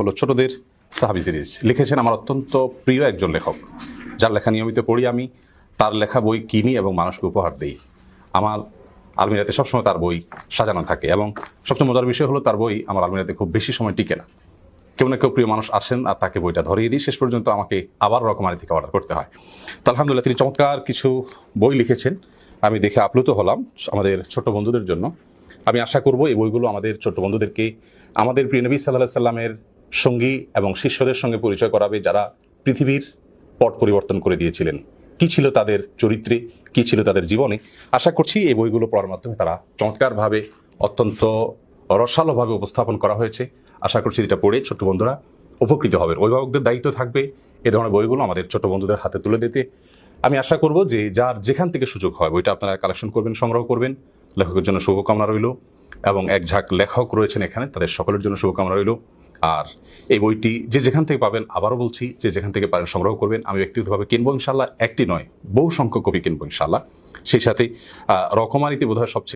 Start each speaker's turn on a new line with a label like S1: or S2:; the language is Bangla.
S1: হলো ছোটদের সাহাবি সিরিজ। লিখেছেন আমার অত্যন্ত প্রিয় একজন লেখক, যার লেখা নিয়মিত পড়ি আমি, তার লেখা বই কিনি এবং মানুষকে উপহার দিই। আমার আলমিরাতে সবসময় তার বই সাজানো থাকে এবং সবচেয়ে মজার বিষয় হলো তার বই আমার আলমিরাতে খুব বেশি সময় টিকে না। কেউ না কেউ প্রিয় মানুষ আসেন আর তাকে বইটা ধরিয়ে দিই, শেষ পর্যন্ত আমাকে আবার রকমারি থেকে অর্ডার করতে হয়। তো আলহামদুলিল্লাহ তিনি চমৎকার কিছু বই লিখেছেন। আমি দেখে আপ্লুত হলাম আমাদের ছোট বন্ধুদের জন্য। আমি আশা করব এই বইগুলো আমাদের ছোট বন্ধুদেরকে, আমাদের প্রিয় নবী সাল্লাহ সাল্লামের সঙ্গী এবং শিষ্যদের সঙ্গে পরিচয় করাবে যারা পৃথিবীর পট পরিবর্তন করে দিয়েছিলেন। কি ছিল তাদের চরিত্রে? কি ছিল তাদের জীবনে? আশা করছি এই বইগুলো পড়ার মাধ্যমে তারা চমৎকারভাবে অত্যন্ত রসালোভাবে উপস্থাপন করা হয়েছে। আশা করছি এটা পড়ে ছোট্ট বন্ধুরা উপকৃত হবেন। অভিভাবকদের দায়িত্ব থাকবে এ ধরনের বইগুলো আমাদের ছোট বন্ধুদের হাতে তুলে দিতে। আমি আশা করব যে যার যেখান থেকে সুযোগ হয় বইটা আপনারা কালেকশন করবেন, সংগ্রহ করবেন। লেখকের জন্য শুভকামনা রইল এবং এক ঝাঁক লেখক রয়েছেন এখানে, তাদের সকলের জন্য শুভকামনা রইল। আর এই বইটি যে যেখান থেকে পাবেন আবারও বলছি, যে যেখান থেকে পারেন সংগ্রহ করবেন। আমি ব্যক্তিগতভাবে কিনবো ইনশাল্লাহ একটি নয় বহু সংখ্যক কবি কিনবো ইনশাল্লাহ সেই সাথে রকমারিতে বোধহয় সবচেয়ে